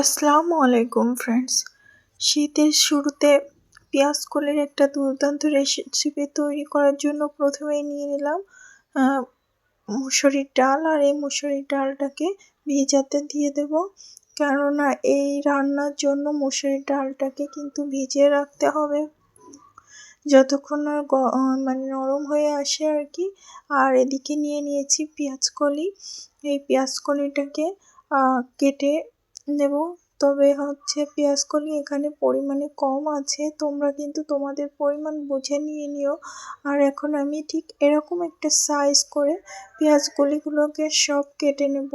আসসালামু আলাইকুম ফ্রেন্ডস শীতের শুরুতে পেঁয়াজ কলের একটা দুর্দান্ত রেসিপি তৈরি করার জন্য প্রথমেই নিয়ে নিলাম মুসুরির ডাল। আর এই মুসুরির ডালটাকে ভিজাতে দিয়ে দেব। কেননা এই রান্নার জন্য মুসুরির ডালটাকে কিন্তু ভিজিয়ে রাখতে হবে। যতক্ষণ না মানে নরম হয়ে আসে আর কি। আর এদিকে নিয়ে নিয়েছি পেঁয়াজ কলি। এই পেঁয়াজ কলিটাকে কেটে নেব। তবে হচ্ছে পেঁয়াজ কলি এখানে পরিমাণে কম আছে। তোমরা কিন্তু তোমাদের পরিমাণ বুঝে নিয়ে নিও। আর এখন আমি ঠিক এরকম একটা সাইজ করে পেঁয়াজ কলিগুলোকে সব কেটে নেব।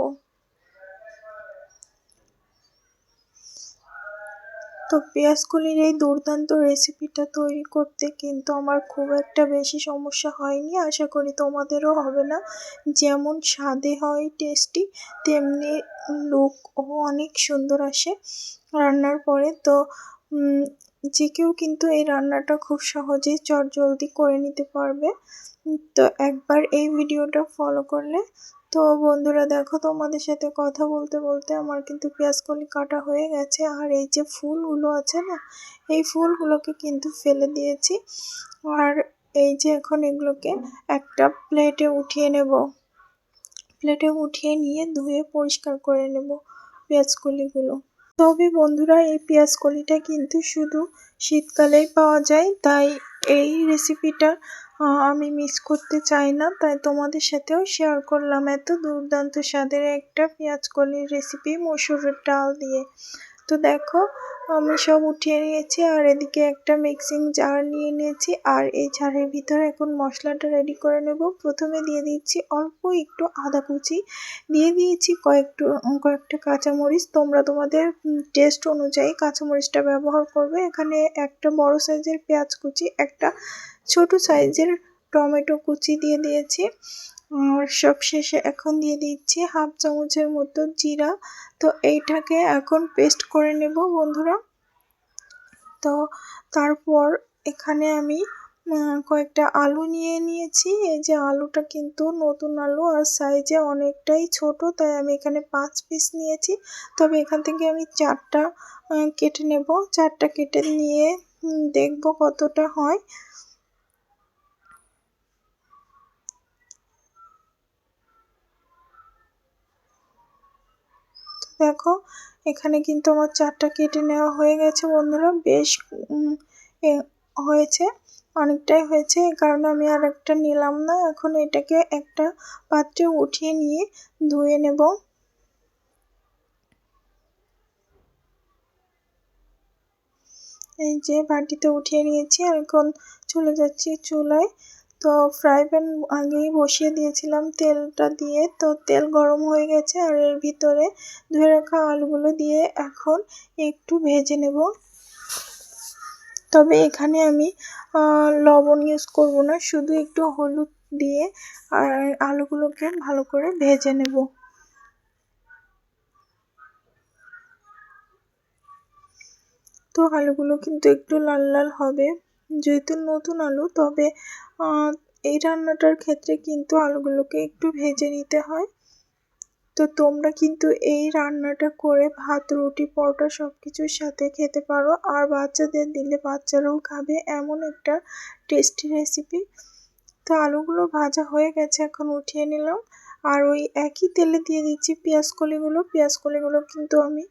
তো পেঁয়াজকলির এই দুর্দান্ত রেসিপিটা তৈরি করতে কিন্তু আমার খুব একটা বেশি সমস্যা হয়নি। আশা করি তোমাদেরও হবে না। যেমন স্বাদে হয় টেস্টি তেমনি লুকও অনেক সুন্দর আসে। রান্নার পরে তো যে কেউ কিন্তু এই রান্নাটা খুব সহজেই চটজলদি করে নিতে পারবে। তো একবার এই ভিডিওটা ফলো করলে, তো বন্ধুরা দেখো তোমাদের সাথে কথা বলতে বলতে আমার কিন্তু পেঁয়াজ কলি কাটা হয়ে গেছে। আর এই যে ফুলগুলো আছে না, এই ফুলগুলোকে কিন্তু ফেলে দিয়েছি। আর এই যে এখন এগুলোকে একটা প্লেটে উঠিয়ে নেব। প্লেটে উঠিয়ে নিয়ে ধুয়ে পরিষ্কার করে নেব পেঁয়াজ কলিগুলো তবে বন্ধুরা, এই পেঁয়াজ কলিটা কিন্তু শুধু শীতকালেই পাওয়া যায়। তাই এই রেসিপিটা আমি মিস করতে চাই না। তাই তোমাদের সাথেও শেয়ার করলাম এত দুর্দান্ত স্বাদের একটা পেঁয়াজ কলির রেসিপি মসুরের ডাল দিয়ে। তো দেখো, আমি সব উঠিয়ে নিয়েছি আর এদিকে একটা মিক্সিং জার নিয়ে নিয়েছি আর এই জারের ভিতরে এখন মশলাটা রেডি করে নেব। প্রথমে দিয়ে দিচ্ছি অল্প একটু আদা কুচি, দিয়ে দিয়েছি কয়েকটু, কয়েকটা কাঁচামরিচ। তোমরা তোমাদের টেস্ট অনুযায়ী কাঁচামরিচটা ব্যবহার করবে। এখানে একটা বড় সাইজের পেঁয়াজ কুচি, একটা ছোট সাইজের টমেটো কুচি দিয়ে দিয়েছি। আর সবশেষে এখন দিয়ে দিচ্ছি হাফ চামচের মতো জিরা। তো এইটাকে এখন পেস্ট করে নেব বন্ধুরা। তো তারপর এখানে আমি কয়েকটা আলু নিয়ে নিয়েছি। এই যে আলুটা কিন্তু নতুন আলু আর সাইজে অনেকটাই ছোট, তাই আমি এখানে পাঁচ পিস নিয়েছি। তবে এখান থেকে আমি চারটা কেটে নেব। চারটা কেটে নিয়ে দেখব কতটা হয়। দেখো, এখানে কিন্তু আমার চারটা কেটে নেওয়া হয়ে গেছে বন্ধুরা। বেশ হয়েছে, অনেকটাই হয়েছে এই কারণে আমি আর একটা নিলাম না। এখন এটাকে একটা পাত্রে উঠিয়ে নিয়ে ধুয়ে নেব। এই যে বাটিতে উঠিয়ে নিয়েছি, আর এখন চলে যাচ্ছি চুলায়। তো ফ্রাই প্যান আগেই বসিয়ে দিয়েছিলাম তেলটা দিয়ে। তো তেল গরম হয়ে গেছে আর এর ভিতরে ধুয়ে রাখা আলুগুলো দিয়ে এখন একটু ভেজে নেব। তবে এখানে আমি লবণ ইউজ করব না, শুধু একটু হলুদ দিয়ে আর আলুগুলোকে ভালো করে ভেজে নেব। তো আলুগুলো কিন্তু একটু লাল লাল হবে। যেহেতু নতুন আলু, তবে এই রান্নাটার ক্ষেত্রে কিন্তু আলুগুলোকে একটু ভেজে নিতে হয়। তো তোমরা কিন্তু এই রান্নাটা করে ভাত, রুটি, পরোটা সব কিছুর সাথে খেতে পারো। আর বাচ্চাদের দিলে বাচ্চারাও খাবে এমন একটা টেস্টি রেসিপি তো আলুগুলো ভাজা হয়ে গেছে, এখন উঠিয়ে নিলাম। আর ওই একই তেলে দিয়ে দিচ্ছি পেঁয়াজ কলিগুলো। কলিগুলো কিন্তু আমি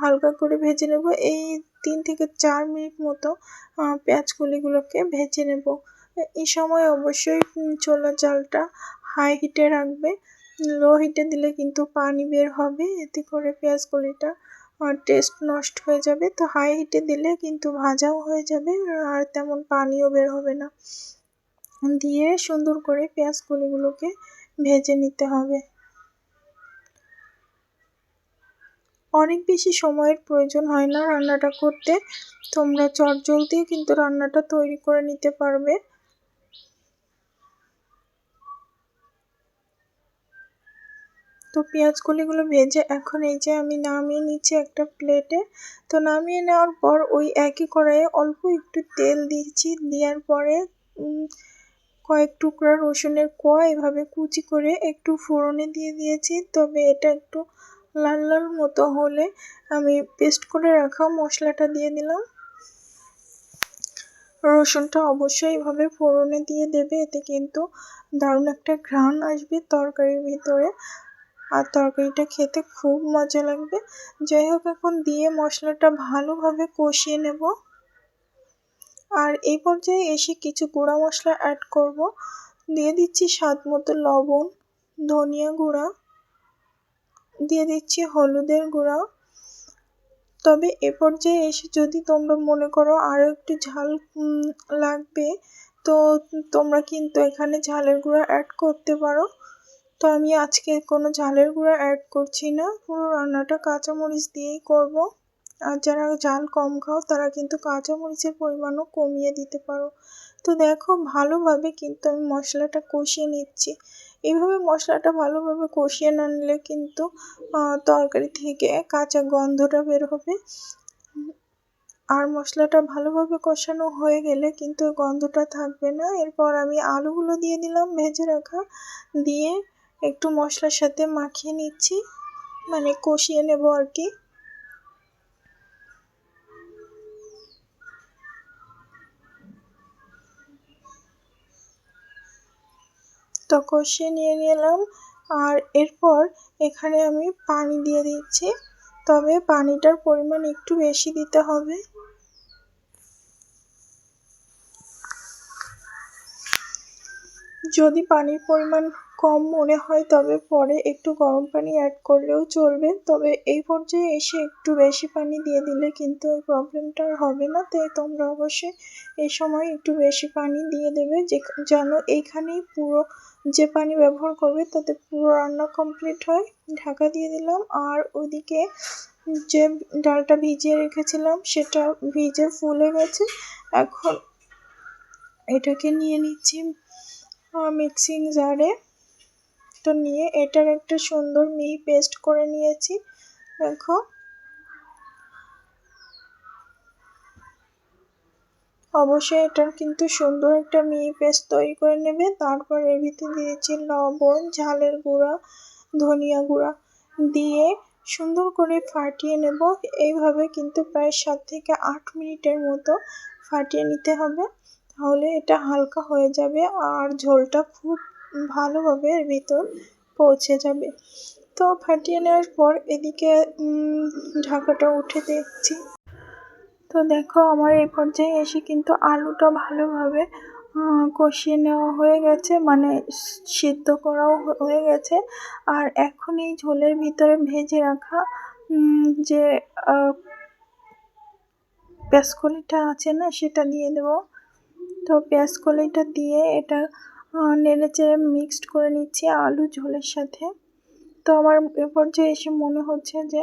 হালকা করে ভেজে নেব। এই তিন থেকে চার মিনিট মতো পেঁয়াজ কলিগুলোকে ভেজে নেব। এই সময় অবশ্যই চোলা চালটা হাই হিটে রাখবে। লো হিটে দিলে কিন্তু পানি বের হবে, এতে করে পেঁয়াজ কলিটা টেস্ট নষ্ট হয়ে যাবে। তো হাই হিটে দিলে কিন্তু ভাজাও হয়ে যাবে, আর তেমন পানিও বের হবে না। দিয়ে সুন্দর করে পেঁয়াজ কলিগুলোকে ভেজে নিতে হবে। অনেক বেশি সময়ের প্রয়োজন হয় না রান্নাটা করতে। তোমরা চটজলদিও কিন্তু রান্নাটা তৈরি করে নিতে পারবে। তো পেঁয়াজ কলিগুলো ভেজে এখন এই যে আমি নামিয়ে নিচ্ছি একটা প্লেটে তো নামিয়ে নেওয়ার পর ওই একই কড়াইয়ে অল্প একটু তেল দিয়েছি দেওয়ার পরে কয়েক টুকরা রসুনের কোয়া এভাবে কুচি করে একটু ফোড়নে দিয়ে দিয়েছি। তবে এটা একটু লাল লাল মতো হলে আমি পেস্ট করে রাখা মশলাটা দিয়ে দিলাম। রসুনটা অবশ্যই এভাবে ফোড়নে দিয়ে দেবে, এতে কিন্তু দারুণ একটা ঘ্রাণ আসবে তরকারির ভিতরে। আর তরকারিটা খেতে খুব মজা লাগবে। যাই হোক, এখন দিয়ে মশলাটা ভালোভাবে কষিয়ে নেব। আর এই পর্যায়ে এসে কিছু গুঁড়া মশলা অ্যাড করব। দিয়ে দিচ্ছি স্বাদ মতো লবণ, ধনিয়া গুঁড়া। দিয়ে দিচ্ছি হলুদের গুঁড়া। তবে এ পর্যায়ে এসে যদি তোমরা মনে করো আরও একটু ঝাল লাগবে, তো তোমরা কিন্তু এখানে ঝালের গুঁড়া অ্যাড করতে পারো। তো আমি আজকে কোনো ঝালের গুঁড়া অ্যাড করছি না, পুরো রান্নাটা কাঁচামরিচ দিয়েই করব। আর যারা ঝাল কম খাও, তারা কিন্তু কাঁচামরিচের পরিমাণও কমিয়ে দিতে পারো। তো দেখো, ভালোভাবে কিন্তু আমি মশলাটা কষিয়ে নিচ্ছি। এইভাবে মশলাটা ভালোভাবে কষিয়ে না নিলে কিন্তু তরকারি থেকে কাঁচা গন্ধটা বের হবে। আর মশলাটা ভালোভাবে কষানো হয়ে গেলে কিন্তু গন্ধটা থাকবে না। এরপর আমি আলুগুলো দিয়ে দিলাম, ভেজে রাখা। দিয়ে একটু মশলার সাথে মাখিয়ে নিচ্ছি। মানে কষিয়ে নেব আর কি। তো কষিয়ে নিয়ে নিলাম। আর এরপর এখানে আমি পানি দিয়ে দিচ্ছি। তবে পানিটার পরিমাণ একটু বেশি দিতে হবে। যদি পানির পরিমাণ কম মনে হয়, তবে পরে একটু গরম পানি অ্যাড করলেও চলবে। তবে এই পর্যায়ে এসে একটু বেশি পানি দিয়ে দিলে কিন্তু প্রবলেমটা আর হবে না। তাই তোমরা অবশ্যই এই সময় একটু বেশি পানি দিয়ে দেবে যে, যেন এইখানেই পুরো যে পানি ব্যবহার করবে তাতে পুরো রান্না কমপ্লিট হয়। ঢাকা দিয়ে দিলাম। আর ওদিকে যে ডালটা ভিজিয়ে রেখেছিলাম, সেটা ভিজে ফুলে গেছে। এখন এটাকে নিয়ে নিচ্ছি মিক্সিং জারে তো নিয়ে এটার একটা সুন্দর মিহি পেস্ট করে নিয়েছি। দেখো। অবশ্যই এটার কিন্তু সুন্দর একটা মিহি পেস্ট তৈরি করে নেবে। তারপর এর ভিতরে দিয়েছি লবণ, ঝালের গুঁড়া, ধনিয়া গুঁড়া দিয়ে সুন্দর করে ফাটিয়ে নেব। এইভাবে কিন্তু প্রায় সাত থেকে আট মিনিটের মতো ফাটিয়ে নিতে হবে। তাহলে এটা হালকা হয়ে যাবে আর ঝোলটা খুব ভালোভাবে এর ভিতর পৌঁছে যাবে। তো ফাটিয়ে নেওয়ার পর এদিকে ঢাকাটা উঠে দেখছি তো দেখো আমার এই পর্যায়ে এসে কিন্তু আলুটা ভালোভাবে কষিয়ে নেওয়া হয়ে গেছে মানে সিদ্ধ করাও হয়ে গেছে। আর এখন এই ঝোলের ভিতরে ভেজে রাখা যে পেঁয়াজকলিটা আছে না, সেটা দিয়ে দেবো। তো পেঁয়াজ কলিটা দিয়ে এটা নেড়ে চেড়ে মিক্সড করে নিচ্ছি আলু ঝোলের সাথে। তো আমার এ পর্যায়ে এসে মনে হচ্ছে যে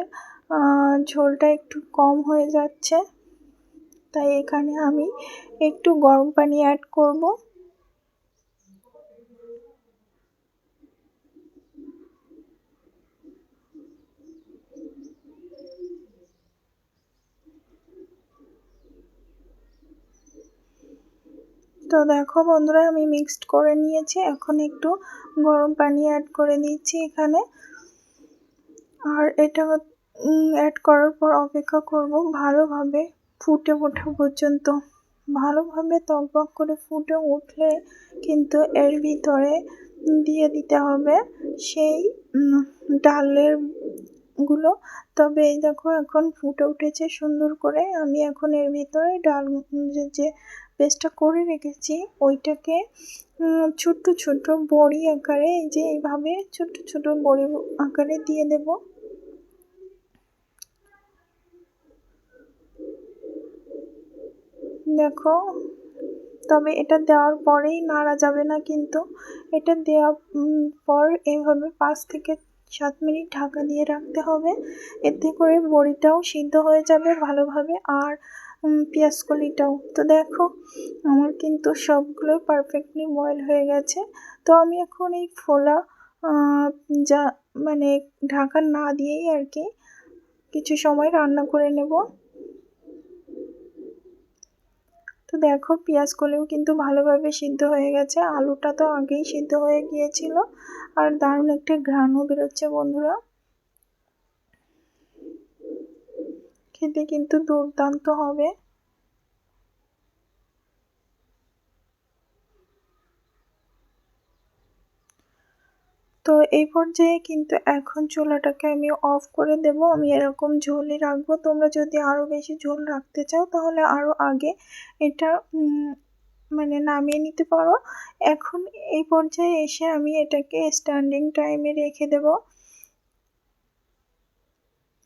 ঝোলটা একটু কম হয়ে যাচ্ছে। তাই এখানে আমি একটু গরম পানি অ্যাড করব। তো দেখো বন্ধুরা, আমি মিক্সড করে নিয়েছি। এখন একটু গরম পানি অ্যাড করে দিচ্ছি এখানে। আর এটা অ্যাড করার পর অপেক্ষা করব ভালোভাবে। ফুটে ওঠা পর্যন্ত। ভালোভাবে টকবক করে ফুটে উঠলে কিন্তু এর ভিতরে দিয়ে দিতে হবে সেই ডালেরগুলো তবে এই দেখো, এখন ফুটে উঠেছে সুন্দর করে। আমি এখন এর ভিতরে ডাল, যে পেস্টটা করে রেখেছি, ওইটাকে ছোট্ট ছোট্ট বড়ি আকারে, এই যে এইভাবে ছোট্ট ছোট বড়ি আকারে দিয়ে দেব। দেখো, তবে এটা দেওয়ার পরেই নাড়া যাবে না কিন্তু। এটা দেওয়ার পর এইভাবে পাঁচ থেকে সাত মিনিট ঢাকা দিয়ে রাখতে হবে। এতে করে বড়িটাও সিদ্ধ হয়ে যাবে ভালোভাবে আর পেঁয়াজ কলিটাও তো দেখো, আমার কিন্তু সবগুলোই পারফেক্টলি বয়েল হয়ে গেছে। তো আমি এখন এই ফোলা যা মানে ঢাকা না দিয়েই আর কি কিছু সময় রান্না করে নেব। তো দেখো, পেঁয়াজ কলেও কিন্তু ভালোভাবে সিদ্ধ হয়ে গেছে। আলুটা তো আগেই সিদ্ধ হয়ে গিয়েছিল। আর দারুণ একটা ঘ্রাণও বেরোচ্ছে বন্ধুরা। খেতে কিন্তু দুর্দান্ত হবে। তো এই পর্যায়ে কিন্তু এখন চুলাটাকে আমি অফ করে দেব। আমি এরকম ঝোলই রাখব। তোমরা যদি আরও বেশি ঝোল রাখতে চাও, তাহলে আরও আগে এটা মানে নামিয়ে নিতে পারো। এখন এই পর্যায়ে এসে আমি এটাকে স্ট্যান্ডিং টাইমে রেখে দেব।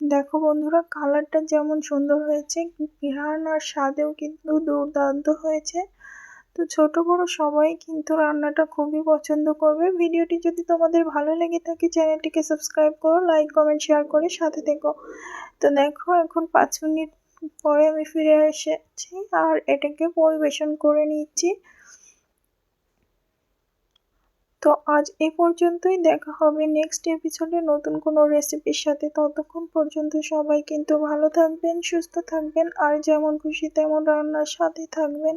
দেখো বন্ধুরা কালারটা যেমন সুন্দর হয়েছে, ঘ্রাণ আর স্বাদেও কিন্তু দুর্দান্ত হয়েছে। তো ছোট বড় সবাই কিন্তু রান্নাটা খুবই পছন্দ করবে। ভিডিওটি যদি তোমাদের ভালো লেগে থাকে, চ্যানেলটিকে সাবস্ক্রাইব করো লাইক কমেন্ট শেয়ার করে সাথে থেকো। তো দেখো, এখন পাঁচ মিনিট পরে আমি ফিরে এসেছি আর এটাকে পরিবেশন করে নিচ্ছি। তো আজ এ পর্যন্তই, দেখা হবে নেক্সট এপিসোডে নতুন কোনো রেসিপির সাথে। ততক্ষণ পর্যন্ত সবাই কিন্তু ভালো থাকবেন, সুস্থ থাকবেন, আর যেমন খুশি তেমন রান্নার সাথে থাকবেন।